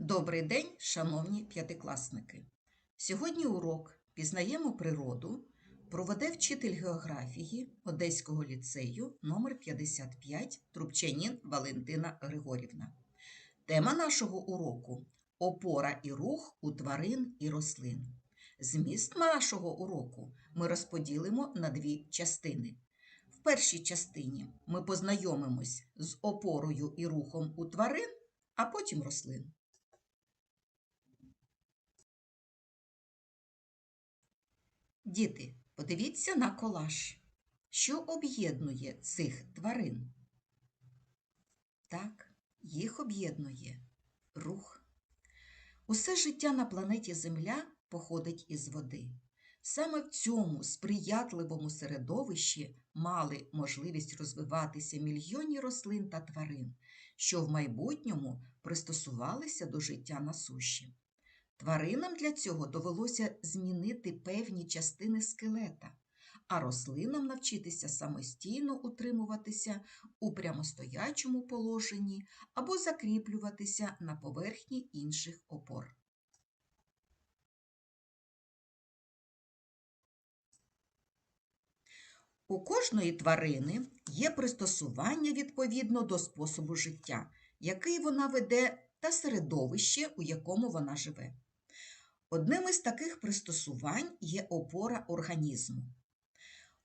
Добрий день, шановні п'ятикласники! Сьогодні урок Пізнаємо природу проведе вчитель географії Одеського ліцею номер 55 Трубчанін Валентина Григорівна. Тема нашого уроку опора і рух у тварин і рослин. Зміст нашого уроку ми розподілимо на дві частини. В першій частині ми познайомимось з опорою і рухом у тварин, а потім рослин. Діти, подивіться на колаж. Що об'єднує цих тварин? Так, їх об'єднує рух. Усе життя на планеті Земля походить із води. Саме в цьому сприятливому середовищі мали можливість розвиватися мільйони рослин та тварин, що в майбутньому пристосувалися до життя на суші. Тваринам для цього довелося змінити певні частини скелета, а рослинам навчитися самостійно утримуватися у прямостоячому положенні або закріплюватися на поверхні інших опор. У кожної тварини є пристосування відповідно до способу життя, який вона веде, та середовище, у якому вона живе. Одним із таких пристосувань є опора організму.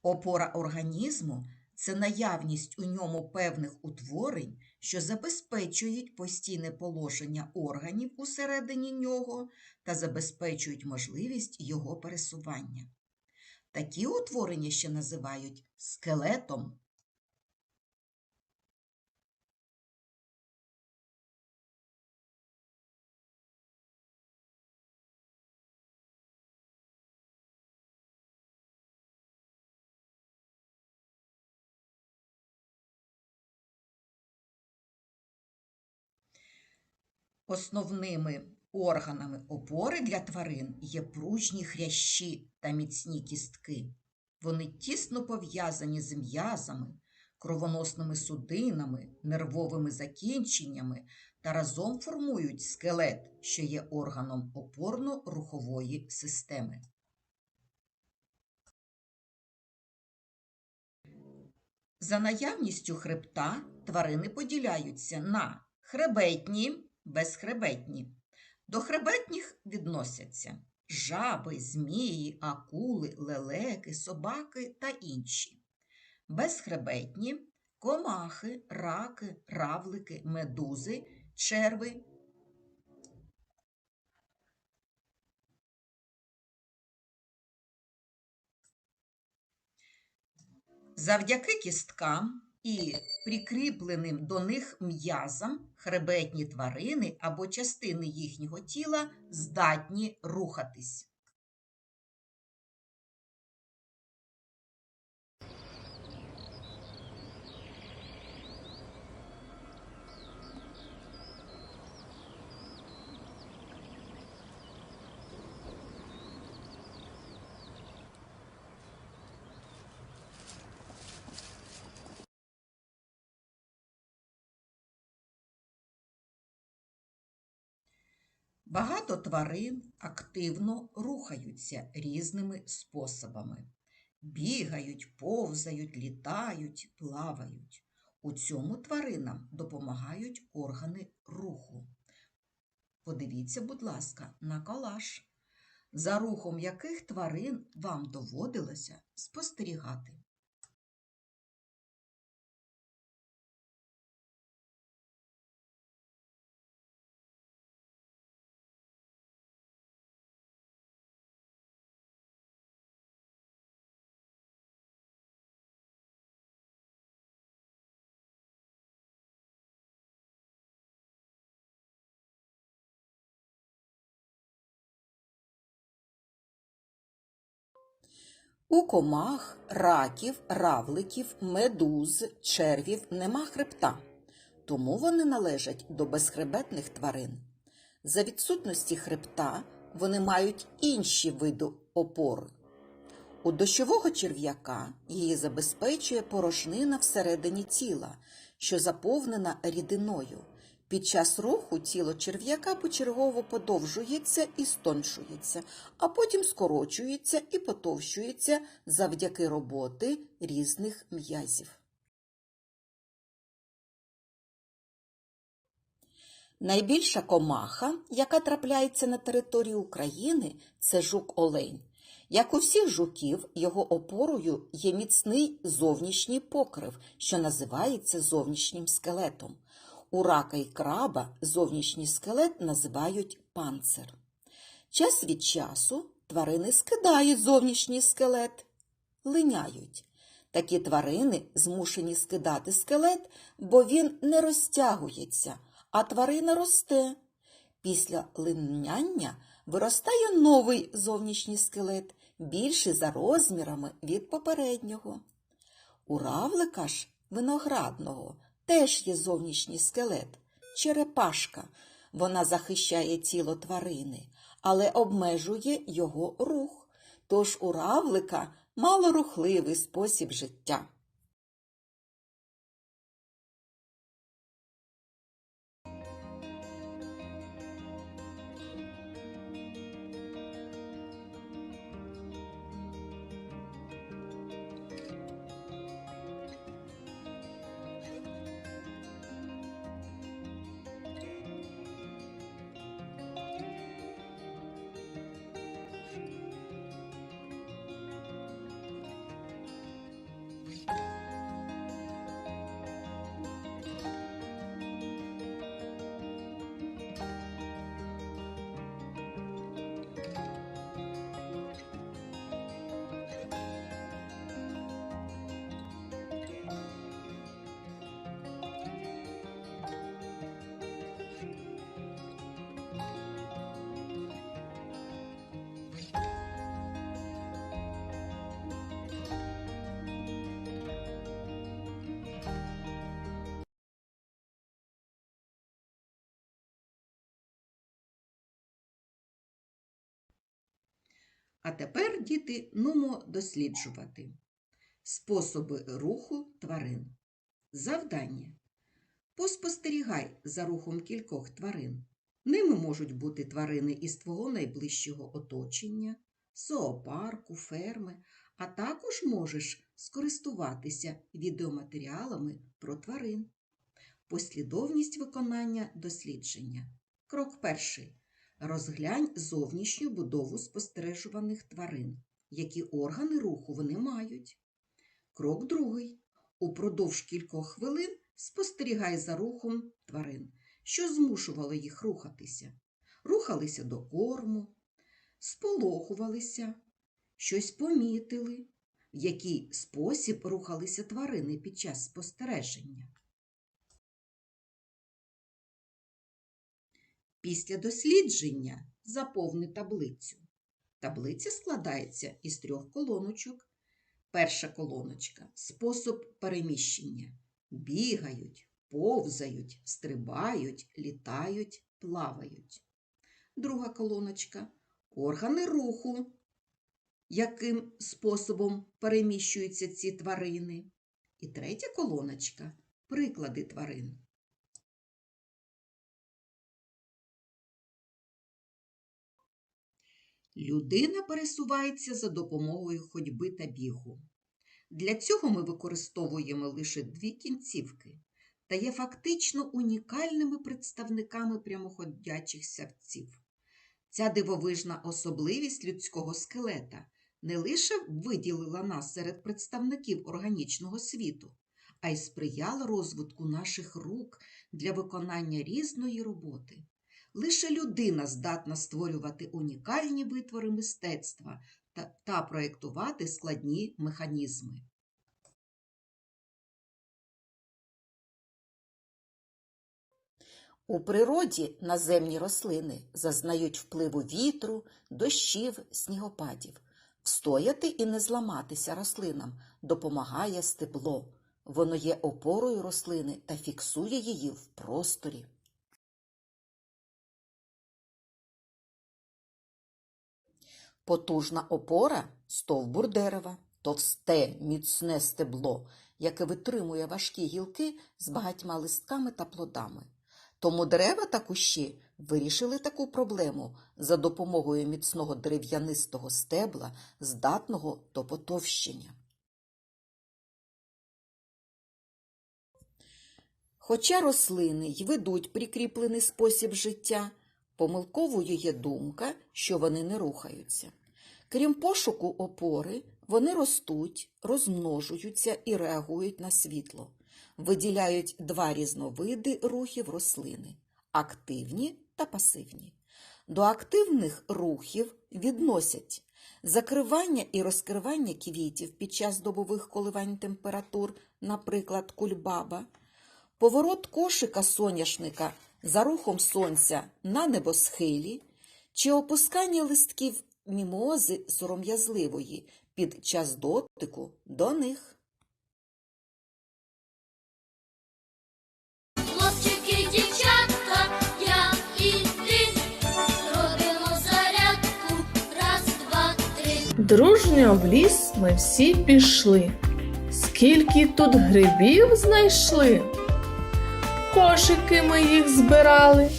Опора організму це наявність у ньому певних утворень, що забезпечують постійне положення органів усередині нього та забезпечують можливість його пересування. Такі утворення ще називають скелетом. Основними органами опори для тварин є пружні хрящі та міцні кістки. Вони тісно пов'язані з м'язами, кровоносними судинами, нервовими закінченнями та разом формують скелет, що є органом опорно-рухової системи. За наявністю хребта тварини поділяються на хребетні, безхребетні. До хребетніх відносяться жаби, змії, акули, лелеки, собаки та інші. Безхребетні комахи, раки, равлики, медузи, черви. Завдяки кісткам і прикріпленим до них м'язам хребетні тварини або частини їхнього тіла здатні рухатись. Багато тварин активно рухаються різними способами. Бігають, повзають, літають, плавають. У цьому тваринам допомагають органи руху. Подивіться, будь ласка, на колаж, за рухом яких тварин вам доводилося спостерігати. У комах, раків, равликів, медуз, червів нема хребта, тому вони належать до безхребетних тварин. За відсутності хребта вони мають інші види опори. У дощового черв'яка її забезпечує порожнина всередині тіла, що заповнена рідиною. Під час руху тіло черв'яка почергово подовжується і стоншується, а потім скорочується і потовщується завдяки роботи різних м'язів. Найбільша комаха, яка трапляється на території України, це жук-олень. Як у всіх жуків, його опорою є міцний зовнішній покрив, що називається зовнішнім скелетом. У рака і краба зовнішній скелет називають панцир. Час від часу тварини скидають зовнішній скелет, линяють. Такі тварини змушені скидати скелет, бо він не розтягується, а тварина росте. Після линяння виростає новий зовнішній скелет, більший за розмірами від попереднього. У равлика ж виноградного теж є зовнішній скелет черепашка. Вона захищає тіло тварини, але обмежує його рух. Тож у равлика малорухливий спосіб життя. А тепер, діти, нумо досліджувати способи руху тварин. Завдання. Поспостерігай за рухом кількох тварин. Ними можуть бути тварини із твого найближчого оточення, зоопарку, ферми, а також можеш скористуватися відеоматеріалами про тварин. Послідовність виконання дослідження. Крок перший. Розглянь зовнішню будову спостережуваних тварин, які органи руху вони мають. Крок другий. Упродовж кількох хвилин спостерігай за рухом тварин, що змушувало їх рухатися. Рухалися до корму, сполохувалися, щось помітили, в який спосіб рухалися тварини під час спостереження. Після дослідження заповни таблицю. Таблиця складається із трьох колоночок. Перша колоночка спосіб переміщення. Бігають, повзають, стрибають, літають, плавають. Друга колоночка органи руху, яким способом переміщуються ці тварини. І третя колоночка приклади тварин. Людина пересувається за допомогою ходьби та бігу. Для цього ми використовуємо лише дві кінцівки та є фактично унікальними представниками прямоходячих савців. Ця дивовижна особливість людського скелета не лише виділила нас серед представників органічного світу, а й сприяла розвитку наших рук для виконання різної роботи. Лише людина здатна створювати унікальні витвори мистецтва та, та проєктувати складні механізми. У природі наземні рослини зазнають впливу вітру, дощів, снігопадів. Встояти і не зламатися рослинам допомагає стебло. Воно є опорою рослини та фіксує її в просторі. Потужна опора стовбур дерева, товсте, міцне стебло, яке витримує важкі гілки з багатьма листками та плодами. Тому дерева та кущі вирішили таку проблему за допомогою міцного дерев'янистого стебла, здатного до потовщення. Хоча рослини й ведуть прикріплений спосіб життя, помилковою є думка, що вони не рухаються. Крім пошуку опори, вони ростуть, розмножуються і реагують на світло. Виділяють два різновиди рухів рослини активні та пасивні. До активних рухів відносять закривання і розкривання квітів під час добових коливань температур, наприклад, кульбаба, поворот кошика соняшника за рухом сонця на небосхилі чи опускання листків мімози сором'язливої під час дотику до них. Хлопчики, дівчатка, я і ти робимо зарядку. Раз, два, три. Дружньо в ліс ми всі пішли. Скільки тут грибів знайшли? Кошики ми їх збирали,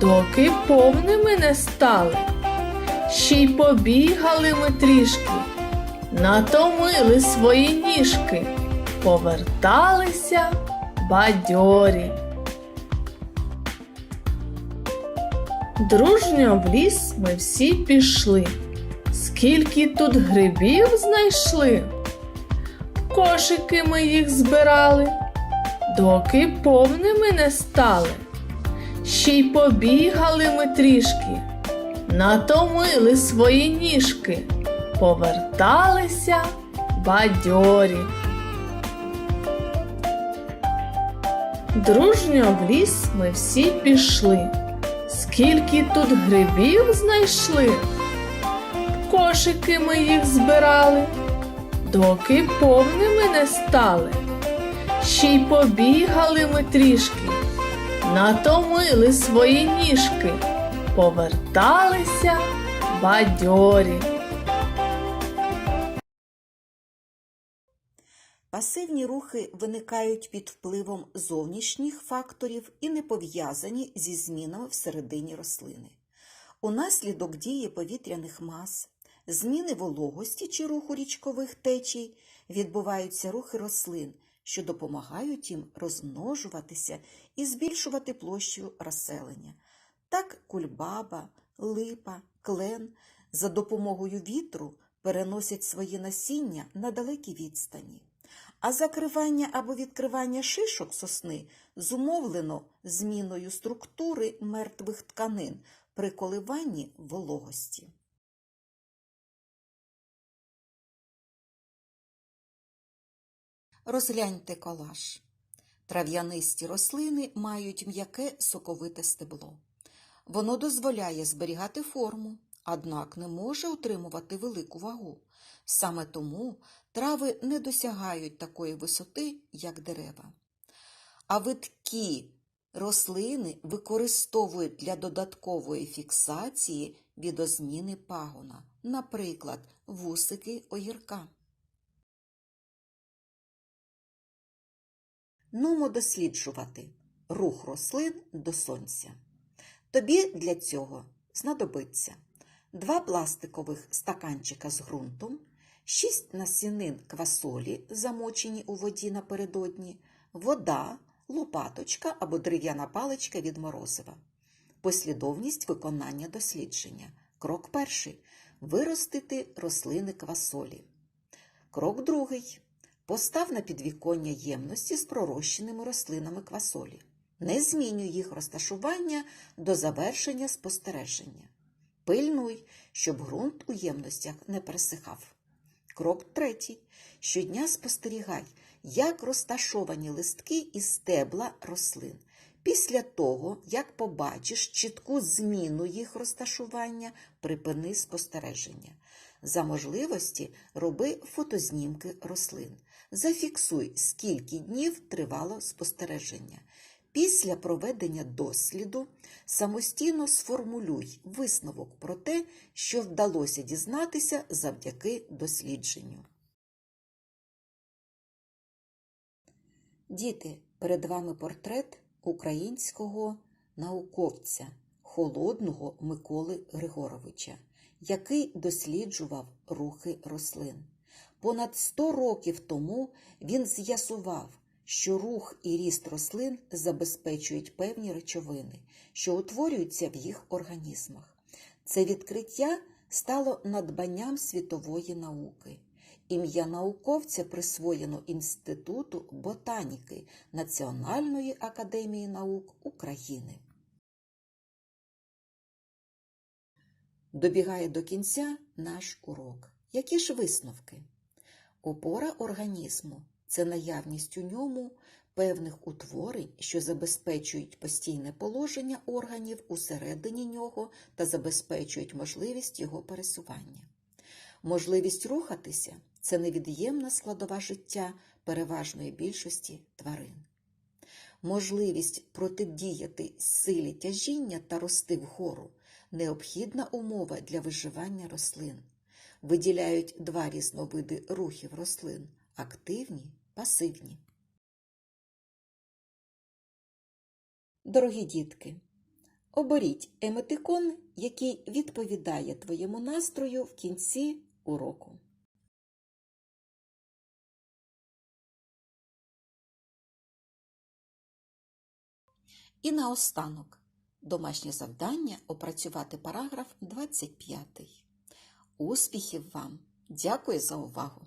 доки повними не стали. Ще й побігали ми трішки, натомили свої ніжки, поверталися бадьорі. Дружньо в ліс ми всі пішли. Скільки тут грибів знайшли? Кошики ми їх збирали, доки повними не стали. Ще й побігали ми трішки, натомили свої ніжки, поверталися бадьорі. Дружньо в ліс ми всі пішли. Скільки тут грибів знайшли? Кошики ми їх збирали, доки повними не стали. Ще й побігали ми трішки, натомили свої ніжки, поверталися бадьорі. Пасивні рухи виникають під впливом зовнішніх факторів і не пов'язані зі змінами всередині рослини. Унаслідок дії повітряних мас, зміни вологості чи руху річкових течій відбуваються рухи рослин, що допомагають їм розмножуватися і збільшувати площу розселення. Так кульбаба, липа, клен за допомогою вітру переносять свої насіння на далекі відстані. А закривання або відкривання шишок сосни зумовлено зміною структури мертвих тканин при коливанні вологості. Розгляньте колаж. Трав'янисті рослини мають м'яке соковите стебло. Воно дозволяє зберігати форму, однак не може утримувати велику вагу. Саме тому трави не досягають такої висоти, як дерева. А виткі рослини використовують для додаткової фіксації відозміни пагона, наприклад, вусики огірка. Нумо досліджувати рух рослин до сонця. Тобі для цього знадобиться два пластикових стаканчика з ґрунтом, 6 насінин квасолі, замочені у воді напередодні, вода, лопаточка або дерев'яна паличка від морозива. Послідовність виконання дослідження. Крок перший виростити рослини квасолі. Крок другий. Постав на підвіконня ємності з пророщеними рослинами квасолі. Не змінюй їх розташування до завершення спостереження. Пильнуй, щоб ґрунт у ємностях не пересихав. Крок третій. Щодня спостерігай, як розташовані листки і стебла рослин. Після того, як побачиш чітку зміну їх розташування, припини спостереження. За можливості роби фотознімки рослин. Зафіксуй, скільки днів тривало спостереження. Після проведення досліду самостійно сформулюй висновок про те, що вдалося дізнатися завдяки дослідженню. Діти, перед вами портрет українського науковця холодного Миколи Григоровича, який досліджував рухи рослин. Понад 100 років тому він з'ясував, що рух і ріст рослин забезпечують певні речовини, що утворюються в їх організмах. Це відкриття стало надбанням світової науки. Ім'я науковця присвоєно Інституту ботаніки Національної академії наук України. Добігає до кінця наш урок. Які ж висновки? Опора організму це наявність у ньому певних утворень, що забезпечують постійне положення органів усередині нього та забезпечують можливість його пересування. Можливість рухатися це невід'ємна складова життя переважної більшості тварин. Можливість протидіяти силі тяжіння та рости вгору необхідна умова для виживання рослин. Виділяють два різновиди рухів рослин активні, пасивні. Дорогі дітки, оберіть еметикон, який відповідає твоєму настрою в кінці уроку. І наостанок домашнє завдання опрацювати параграф 25. Успіхів вам! Дякую за увагу!